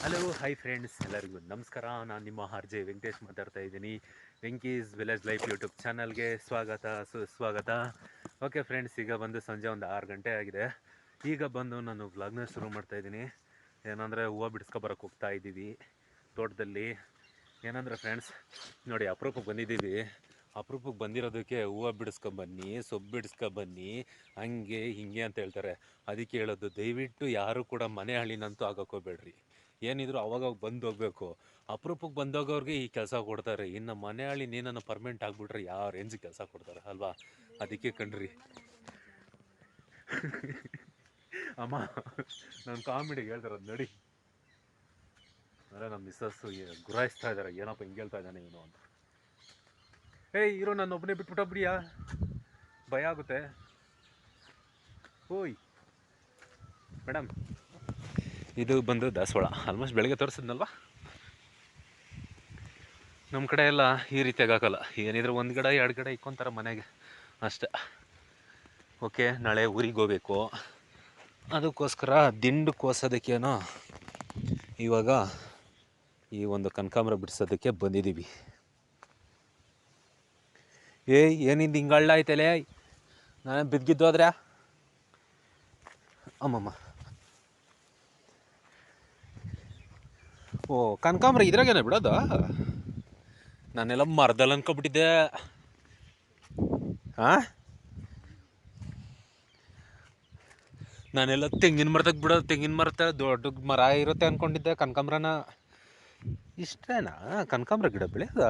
Hello, hi friends, ಎಲ್ಲರಿಗೂ ನಮಸ್ಕಾರ. ನಾನು ನಿಮ್ಮ ಆರ್ ಜೆ ವೆಂಕಟೇಶ್ ಮಾತಾಡ್ತಾ ಇದ್ದೀನಿ. ವೆಂಕೀಸ್ ವಿಲೇಜ್ ಲೈಫ್ ಯೂಟ್ಯೂಬ್ ಚಾನಲ್ಗೆ ಸ್ವಾಗತ ಸುಸ್ವಾಗತ ಓಕೆ ಫ್ರೆಂಡ್ಸ್, ಈಗ ಬಂದು ಸಂಜೆ ಒಂದು ಆರು ಗಂಟೆ ಆಗಿದೆ. ಈಗ ಬಂದು ನಾನು ವ್ಲಾಗ್ನ ಶುರು ಮಾಡ್ತಾ ಇದ್ದೀನಿ. ಏನಂದರೆ ಹೂವು ಬಿಡಿಸ್ಕೊಬರಕ್ಕೆ ಹೋಗ್ತಾ ಇದ್ದೀವಿ ತೋಟದಲ್ಲಿ. ಏನಂದರೆ ಫ್ರೆಂಡ್ಸ್, ನೋಡಿ, ಅಪರೂಪಕ್ಕೆ ಬಂದಿದ್ದೀವಿ. ಅಪರೂಪಕ್ಕೆ ಬಂದಿರೋದಕ್ಕೆ ಹೂವು ಬಿಡಿಸ್ಕೊಬನ್ನಿ ಸೊಪ್ಪು ಬಿಡಿಸ್ಕೊಬನ್ನಿ ಹಂಗೆ, ಹಿಂಗೆ ಅಂತ ಹೇಳ್ತಾರೆ. ಅದಕ್ಕೆ ಹೇಳೋದು, ದಯವಿಟ್ಟು ಯಾರು ಕೂಡ ಮನೆ ಹಳ್ಳಿನಂತೂ ಆಗಕ್ಕೆ ಹೋಗ್ಬೇಡ್ರಿ. ಏನಿದ್ರು ಅವಾಗ ಬಂದು ಹೋಗ್ಬೇಕು. ಅಪರೂಪಕ್ಕೆ ಬಂದೋಗೋರಿಗೆ ಈ ಕೆಲಸ ಕೊಡ್ತಾರೆ. ಇನ್ನು ಮನೆ ಹಳ್ಳಿ ನೀನನ್ನು ಪರ್ಮನೆಂಟ್ ಆಗಿಬಿಟ್ರೆ ಯಾವ ರೇಂಜ್ ಕೆಲಸ ಕೊಡ್ತಾರೆ, ಅಲ್ವಾ? ಅದಕ್ಕೆ ಕಣ್ರಿ. ಅಮ್ಮ, ನಾನು ಕಾಮಿಡಿಗೆ ಅದು ನಡಿ. ಅಂದರೆ ನಮ್ಮ ಮಿಸ್ಸಸ್ಸು ಗುರಾಯಿಸ್ತಾ ಇದ್ದಾರೆ ಏನಪ್ಪ ಹಿಂಗೆ ಹೇಳ್ತಾ ಇದ್ದಾನೆ ಇವನು ಅಂತ. ಏಯ್, ಇರೋ, ನಾನು ಒಬ್ಬನೇ ಬಿಟ್ಬಿಟ್ಟೊಬ್ರಿಯಾ ಭಯ ಆಗುತ್ತೆ. ಓಯ್ ಮೇಡಮ್ ಇದು ಬಂದು ದಾಸವಾಳ. ಆಲ್ಮೋಸ್ಟ್ ಬೆಳಗ್ಗೆ ತೋರಿಸಿದ್ನಲ್ವಾ? ನಮ್ಮ ಕಡೆ ಎಲ್ಲ ಈ ರೀತಿಯಾಗಿ ಹಾಕಲ್ಲ. ಏನಿದ್ರೆ ಒಂದು ಗಿಡ, ಎರಡು ಗಿಡ ಇಕ್ಕೊಂತಾರೆ ಮನೆಗೆ. ಅಷ್ಟೆ. ಓಕೆ, ನಾಳೆ ಊರಿಗೆ ಹೋಗ್ಬೇಕು. ಅದಕ್ಕೋಸ್ಕರ ದಿಂಡು ಕೋಸೋದಕ್ಕೇನೋ ಇವಾಗ ಈ ಒಂದು ಕನಕಾಂಬರ ಬಿಡಿಸೋದಕ್ಕೆ ಬಂದಿದ್ದೀವಿ ಏಯ್, ಏನಿಂದ ಹಿಂಗಳ್ಳ ಐತಲೇ ನಾನು ಬಿದ್ದಿದ್ದೋದ್ರೆ ಅಮ್ಮಮ್ಮ. ಓ, ಕನಕಾಂಬ್ರ ಇದ್ರಾಗೇನ ಬಿಡೋದು? ನಾನೆಲ್ಲ ಮರದಲ್ಲಿ ಅನ್ಕೊಬಿಟ್ಟಿದ್ದೆ. ಹಾ ನಾನೆಲ್ಲ ತೆಂಗಿನ ಮರದಾಗ ಬಿಡೋದು, ತೆಂಗಿನ ಮರದ ದೊಡ್ಡ ಮರ ಇರುತ್ತೆ ಅನ್ಕೊಂಡಿದ್ದೆ ಕನಕಾಂಬ್ರನ. ಇಷ್ಟೇನಾ? ಕನಕಾಂಬ್ರ ಗಿಡ ಬೆಳೆಯೋದ?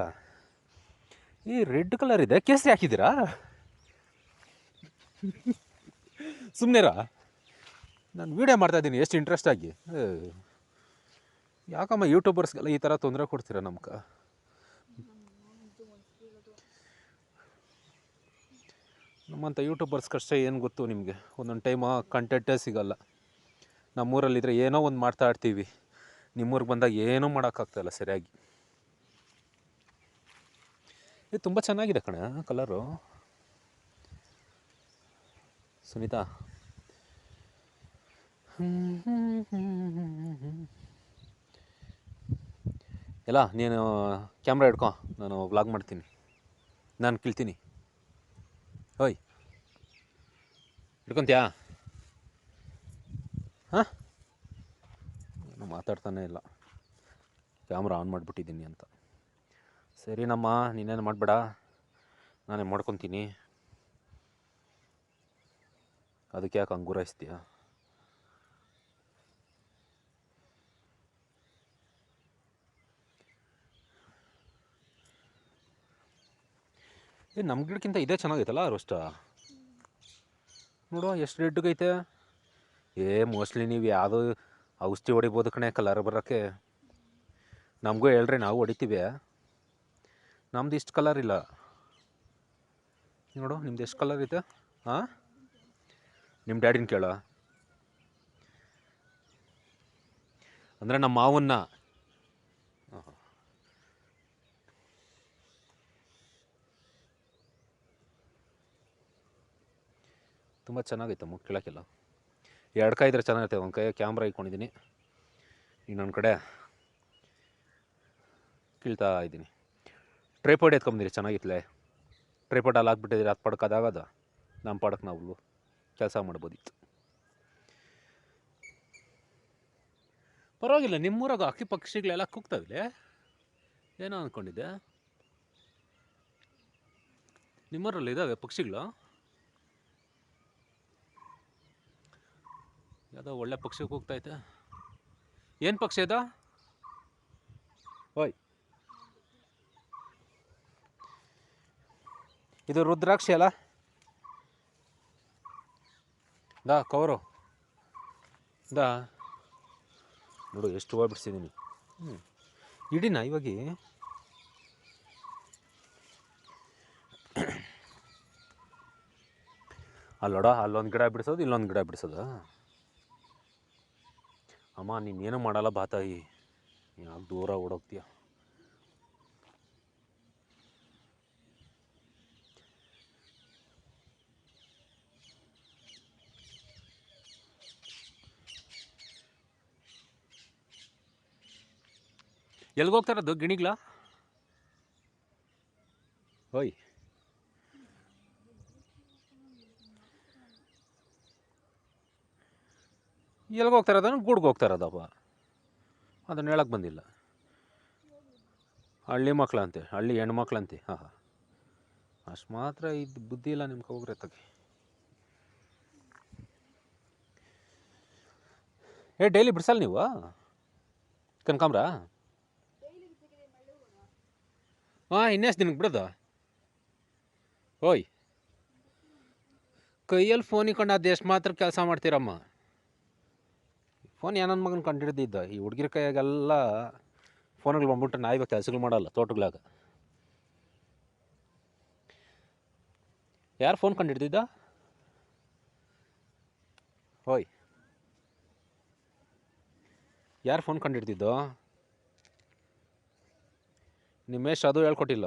ಈ ರೆಡ್ ಕಲರ್ ಇದೆ, ಕೇಸರಿ ಹಾಕಿದ್ದೀರಾ? ಸುಮ್ಮನೆರಾ ನಾನು ವೀಡಿಯೋ ಮಾಡ್ತಾ ಇದ್ದೀನಿ, ಎಷ್ಟು ಇಂಟ್ರೆಸ್ಟ್ ಆಗಿ. ಯಾಕಮ್ಮ ಯೂಟ್ಯೂಬರ್ಸ್ಗೆಲ್ಲ ಈ ಥರ ತೊಂದರೆ ಕೊಡ್ತೀರಾ ನಮ್ಗೆ? ನಮ್ಮಂಥ ಯೂಟ್ಯೂಬರ್ಸ್ಗಷ್ಟೇ ಏನು ಗೊತ್ತು ನಿಮಗೆ? ಒಂದೊಂದು ಟೈಮ್ ಕಂಟೆಂಟೇ ಸಿಗಲ್ಲ. ನಮ್ಮೂರಲ್ಲಿದ್ದರೆ ಏನೋ ಒಂದು ಮಾಡ್ತಾ ಇರ್ತೀವಿ. ನಿಮ್ಮೂರಿಗೆ ಬಂದಾಗ ಏನೂ ಮಾಡೋಕ್ಕಾಗ್ತಾಯಿಲ್ಲ ಸರಿಯಾಗಿ. ಇದು ತುಂಬ ಚೆನ್ನಾಗಿದೆ ಕಣೆ ಕಲರು ಸುನೀತಾ. ಎಲ್ಲ, ನೀನು ಕ್ಯಾಮ್ರಾ ಹಿಡ್ಕೊ, ನಾನು ವ್ಲಾಗ್ ಮಾಡ್ತೀನಿ. ನಾನು ಕೀಳ್ತೀನಿ. ಓಯ್. ಹಿಡ್ಕೊತೀಯಾ? ಹಾಂ? ಏನು ಮಾತಾಡ್ತಾನೆ ಇಲ್ಲ. ಕ್ಯಾಮ್ರಾ ಆನ್ ಮಾಡಿಬಿಟ್ಟಿದ್ದೀನಿ ಅಂತ. ಸರಿನಮ್ಮ ನೀನೇನು ಮಾಡಬೇಡ. ನಾನೇ ಮಾಡ್ಕೊತೀನಿ. ಅದಕ್ಕೆ ಯಾಕೆ ಹಂಗೆ ಗುರಾಯಿಸ್ತೀಯ? ಏ ನಮ್ಮ ಗಿಡಕ್ಕಿಂತ ಇದೇ ಚೆನ್ನಾಗೈತಲ್ಲ ರೋಸ್ಟ? ನೋಡು ಎಷ್ಟು ರೆಡ್ಗೈತೆ ಏ, ಮೋಸ್ಟ್ಲಿ ನೀವು ಯಾವುದು ಔಷಧಿ ಹೊಡಿಬೋದು ಕಣೆ, ಕಲರ್ ಬರೋಕ್ಕೆ. ನಮಗೂ ಹೇಳ್ರಿ, ನಾವು ಹೊಡಿತೀವಿ. ನಮ್ದು ಇಷ್ಟು ಕಲರ್ ಇಲ್ಲ. ನೋಡು, ನಿಮ್ದು ಎಷ್ಟು ಕಲರ್ ಐತೆ? ಹಾಂ ನಿಮ್ಮ ಡ್ಯಾಡಿನ ಕೇಳ. ಅಂದರೆ ನಮ್ಮ ಮಾವನ್ನ ತುಂಬ ಚೆನ್ನಾಗೈತೆ ಕೇಳೋಕ್ಕೆಲ್ಲ. ಎರಡು ಕೈ ಇದ್ರೆ ಚೆನ್ನಾಗೈತೆ, ಒಂದು ಕೈ ಕ್ಯಾಮ್ರಾ ಇಟ್ಕೊಂಡಿದ್ದೀನಿ ಇನ್ನೊಂದು ಕಡೆ ಕೀಳ್ತಾ ಇದ್ದೀನಿ ಟ್ರೈಪಾಡ್ ಎತ್ಕೊಂಬಂದಿರಿ ಚೆನ್ನಾಗಿತ್ತಲೇ ಟ್ರೈಪಾಡ್ ಅಲ್ಲಿ ಹಾಕ್ಬಿಟ್ಟಿದ್ದೀರಿ ಅದು ಪಡಕ್ಕೆ ಅದಾಗದ ನಮ್ಮ ಪಾಡಕ್ಕೆ ನಾವು ಕೆಲಸ ಮಾಡ್ಬೋದಿತ್ತು. ಪರವಾಗಿಲ್ಲ, ನಿಮ್ಮೂರಾಗ ಅಕ್ಕಿ ಪಕ್ಷಿಗಳೆಲ್ಲ ಕೂಗ್ತಾವಿಲೆ ಏನೋ ಅಂದ್ಕೊಂಡಿದ್ದೆ ನಿಮ್ಮೂರಲ್ಲಿ ಇದ್ದಾವೆ ಪಕ್ಷಿಗಳು? ಯಾವುದೋ ಒಳ್ಳೆ ಪಕ್ಷಿ ಕೂಗ್ತೈತೆ ಏನು ಪಕ್ಷಿ ಇದು? ಓಯ್. ಇದು ರುದ್ರಾಕ್ಷಿ ಅಲ್ಲ? ದಾ ಕವರು. ದಾ. ನೋಡು ಎಷ್ಟು ಹೂವು ಬಿಡಿಸಿದ್ದೀನಿ ಹ್ಞೂ ಇಡಿನ ಇವಾಗಿ? ಅಲ್ಲೋಡ ಅಲ್ಲೊಂದು ಗಿಡ ಬಿಡಿಸೋದು ಇಲ್ಲೊಂದು ಗಿಡ ಬಿಡಿಸೋದು? ಅಮ್ಮ ನೀನೇನು ಮಾಡಲ್ಲ ಬಾತಾಯಿ. ಯಾಕೆ ದೂರ ಓಡೋಗ್ತೀಯ. ಎಲ್ಗೋಗ್ತಾರದು ಗಿಣಿಗ್ಲಾ? ಓಯ್ ಎಲ್ಗೆ ಹೋಗ್ತಾ ಇರೋದನ್ನು ಗೂಡ್ಗೆ ಹೋಗ್ತಾ ಇರೋದಪ್ಪ ಅದನ್ನು ಹೇಳಕ್ಕೆ ಬಂದಿಲ್ಲ. ಹಳ್ಳಿ ಮಕ್ಳಂತೆ, ಹಳ್ಳಿ ಹೆಣ್ಮಕ್ಳಂತೆ ಹಾಂ ಹಾಂ. ಅಷ್ಟು ಮಾತ್ರ ಇದು ಬುದ್ಧಿ ಇಲ್ಲ ನಿಮ್ಗೆ ಹೋಗ್ರೆ ತಗಿ ಏ, ಡೈಲಿ ಬಿಡ್ಸಲ್ಲ ನೀವು? ಕನಕಾಂಬ್ರ? ಹಾಂ, ಇನ್ನೆಷ್ಟು ದಿನಕ್ಕೆ ಬಿಡೋದು? ಓಯ್. ಕೈಯಲ್ಲಿ ಫೋನ್ ಇಕೊಂಡು ಅದು ಎಷ್ಟು ಮಾತ್ರ ಕೆಲಸ ಮಾಡ್ತೀರಮ್ಮ? ಫೋನ್ ಏನನ್ನ ಮಗನ ಕಂಡು ಹಿಡಿದಿದ್ದ ಈ ಹುಡುಗಿರ ಕೈಯಾಗೆಲ್ಲ ಫೋನ್ಗಳು ಬಂದ್ಬಿಟ್ಟು ನಾಯಿಗೆ ಕೆಲಸಗಳು ಮಾಡಲ್ಲ ತೋಟಗಳಾಗ ಯಾರು ಫೋನ್ ಕಂಡು ಹಿಡ್ದಿದ್ದ ಹೋಯ್. ಯಾರು ಫೋನ್ ಕಂಡಿಡ್ದಿದ್ದು? ನಿಮ್ಮೇಶ್ ಅದು ಹೇಳ್ಕೊಟ್ಟಿಲ್ಲ.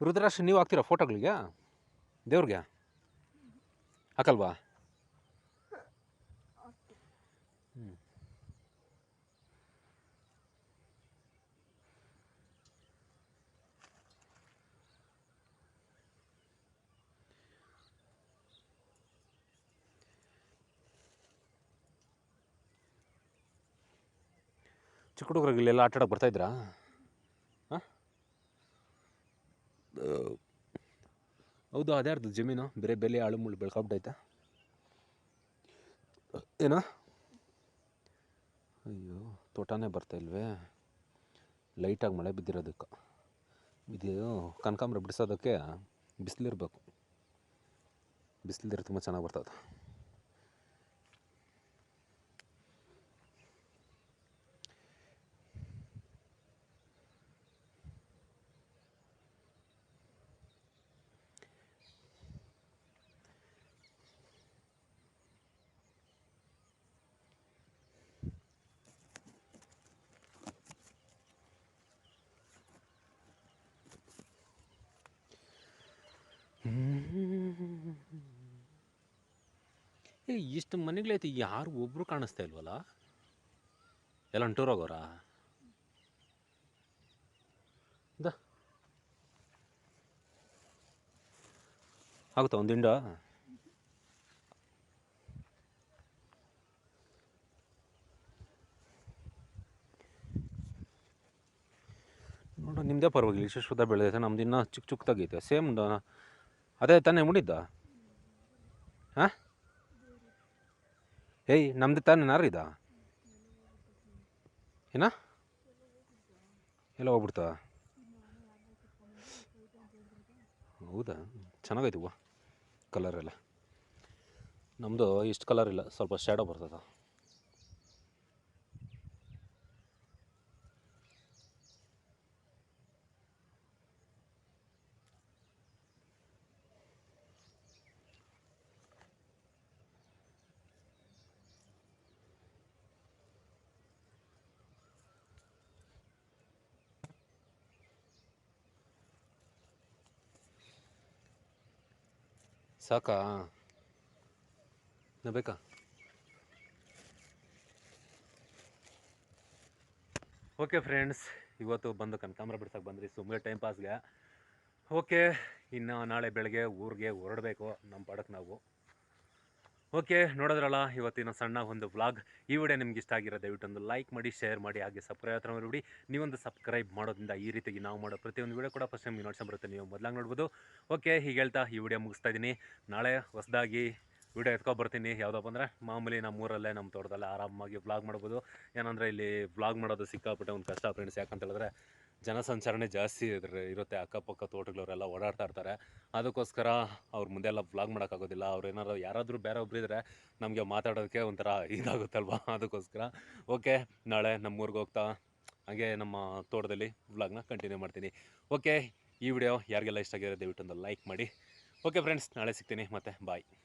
ರುದ್ರಾಕ್ಷ ನೀವು ಹಾಕ್ತೀರಾ ಫೋಟೋಗಳಿಗೆ? ದೇವ್ರಿಗೆ? ಹಾಕಲ್ವಾ? ಹ್ಞೂ ಚಿಕ್ಕ ಹುಡುಗರಿಗೆ ಆಟ ಆಡೋಕೆ ಬರ್ತಾಯಿದ್ರಾ ಹಾಂ ಹೌದು ಅದ್ಯಾರ್ದು ಜಮೀನು. ಬೇರೆ ಬೆಲೆ ಆಳು ಮುಳ್ಳು ಬೆಳ್ಕೊಬಿಟ್ಟೈತೆ. ಏನ? ಅಯ್ಯೋ, ತೋಟನೇ ಬರ್ತಾ ಇಲ್ವೇ? ಲೈಟಾಗಿ ಮಳೆ ಬಿದ್ದಿರೋದಕ್ಕೆ. ಇದು ಕನಕಾಂಬ್ರ ಬಿಡಿಸೋದಕ್ಕೆ ಬಿಸಿಲಿರ್ಬೇಕು. ಬಿಸಿಲಿದ್ರೆ ತುಂಬ ಚೆನ್ನಾಗಿ ಬರ್ತದೆ. ಇಷ್ಟು ಮನೆಗಳೈತಿ ಯಾರು ಒಬ್ರು ಕಾಣಿಸ್ತಾ ಇಲ್ವಲ್ಲ ಎಲ್ಲ ಟೂರ್ ದ. ಆಗುತ್ತಾ ಒಂದು ನೋಡ ನಿಮ್ಮದೇ ಪರವಾಗಿಲ್ಲ. ಶುದ್ಧ ಬೆಳೆದೈತೆ ನಮ್ದು ಇನ್ನೂ ಚಿಕ್ಕ ಚಿಕ್ಕದಾಗೈತೆ ಸೇಮ್ ಅದೇ ತಾನೇ ಮುಡಿದ್ದ ಹಾಂ? ಏಯ್, ನಮ್ದು ತಾನೇ ನಾರಿದ ಏನ? ಎಲ್ಲ ಹೋಗ್ಬಿಡ್ತಾ? ಹೌದಾ? ಚೆನ್ನಾಗೈತೆ ಕಲರೆಲ್ಲ ನಮ್ಮದು ಇಷ್ಟು ಕಲರ್ ಇಲ್ಲ, ಸ್ವಲ್ಪ ಶ್ಯಾಡೋ ಬರ್ತದ. ಸಾಕಾ ನಾ ಬೇಕಾ ಓಕೆ ಫ್ರೆಂಡ್ಸ್ ಇವತ್ತು ಬಂದು ಕನಕಾಂಬ್ರ ಬಿಡ್ಸಕ್ಕೆ ಬಂದ್ರಿ. ಸುಮ್ಮನೆ ಟೈಮ್ ಪಾಸ್ಗೆ ಓಕೆ ಇನ್ನು ನಾಳೆ ಬೆಳಗ್ಗೆ ಊರಿಗೆ ಹೊರಡಬೇಕು. ನಮ್ಮ ಪಾಡಕ್ಕೆ ನಾವು. ಓಕೆ, ನೋಡಿದ್ರಲ್ಲ, ಇವತ್ತಿನ ಸಣ್ಣ ಒಂದು ವ್ಲಾಗ್. ಈ ವಿಡಿಯೋ ನಿಮ್ಗೆ ಇಷ್ಟ ಆಗಿರೋ ದಯವಿಟ್ಟು ಒಂದು ಲೈಕ್ ಮಾಡಿ, ಶೇರ್ ಮಾಡಿ, ಹಾಗೆ ಸಬ್ಸ್ಕ್ರೈಬ್ ಹತ್ರ ಮಾಡಿಬಿಡಿ ನೀವೊಂದು ಸಬ್ಸ್ಕ್ರೈಬ್ ಮಾಡೋದ್ರಿಂದ ಈ ರೀತಿಯಾಗಿ ನಾವು ಮಾಡೋ ಪ್ರತಿಯೊಂದು ವಿಡಿಯೋ ಕೂಡ ಫಸ್ಟ್ ಟೈಮ್ ಬರುತ್ತೆ. ನೀವು ಮೊದಲಾಗಿ ನೋಡ್ಬೋದು. ಓಕೆ, ಹೀಗೆ ಹೇಳ್ತಾ ಈ ವಿಡಿಯೋ ಮುಗಿಸ್ತಾ ಇದ್ದೀನಿ. ನಾಳೆ ಹೊಸದಾಗಿ ವಿಡಿಯೋ ಎತ್ಕೊಬರ್ತೀನಿ ಯಾವುದಪ್ಪ ಅಂದರೆ ಮಾಮೂಲಿ ನಮ್ಮ ಊರಲ್ಲೇ, ನಮ್ಮ ತೋಟದಲ್ಲೇ ಆರಾಮಾಗಿ ವ್ಲಾಗ್ ಮಾಡ್ಬೋದು. ಏನಂದರೆ ಇಲ್ಲಿ ವ್ಲಾಗ್ ಮಾಡೋದು ಸಿಕ್ಕಾಪಟ್ಟೆ ಒಂದು ಕಷ್ಟ ಫ್ರೆಂಡ್ಸ್ ಯಾಕಂತ ಹೇಳಿದ್ರೆ ಜನಸಂಚಾರಣೆ ಜಾಸ್ತಿ ಇದ್ರೆ ಇರುತ್ತೆ ಅಕ್ಕಪಕ್ಕ ತೋಟಗಳವರೆಲ್ಲ ಓಡಾಡ್ತಾ ಇರ್ತಾರೆ. ಅದಕ್ಕೋಸ್ಕರ ಅವ್ರ ಮುಂದೆಲ್ಲ ವ್ಲಾಗ್ ಮಾಡೋಕ್ಕಾಗೋದಿಲ್ಲ. ಅವ್ರು ಏನಾರು ಯಾರಾದರೂ ಬೇರೆ ಒಬ್ರು ಇದ್ದರೆ ನಮಗೆ ಮಾತಾಡೋದಕ್ಕೆ ಒಂಥರ ಇದಾಗುತ್ತಲ್ವ? ಅದಕ್ಕೋಸ್ಕರ. ಓಕೆ, ನಾಳೆ ನಮ್ಮೂರಿಗೆ ಹೋಗ್ತಾ ಹಾಗೆ ನಮ್ಮ ತೋಟದಲ್ಲಿ ವ್ಲಾಗ್ನ ಕಂಟಿನ್ಯೂ ಮಾಡ್ತೀನಿ. ಓಕೆ, ಈ ವಿಡಿಯೋ ಯಾರಿಗೆಲ್ಲ ಇಷ್ಟ ಆಗಿರೋ ದಯವಿಟ್ಟು ಒಂದು ಲೈಕ್ ಮಾಡಿ. ಓಕೆ ಫ್ರೆಂಡ್ಸ್ ನಾಳೆ ಸಿಗ್ತೀನಿ. ಮತ್ತೆ ಬಾಯ್